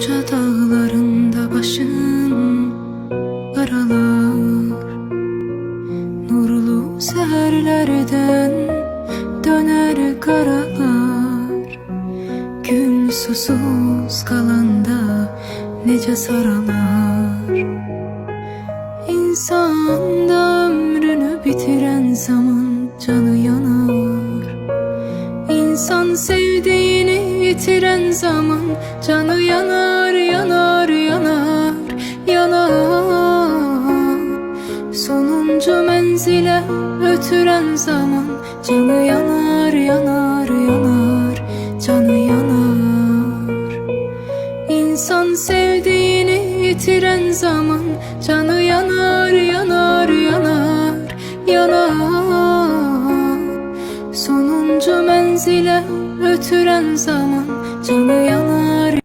Koca dağlarında başın karalar Nurlu seherlerden döner karalar. Gül susuz kalanda nece saralar. İnsan da ömrünü bitiren zaman canı yanar. İnsan sevdiğini yitiren zaman canı yanar Sonuncu menzile ötüren zaman canı yanar yanar yanar canı yanar. İnsan sevdiğini yitiren zaman canı yanar yanar yanar yanar. Sonuncu menzile ötüren zaman canı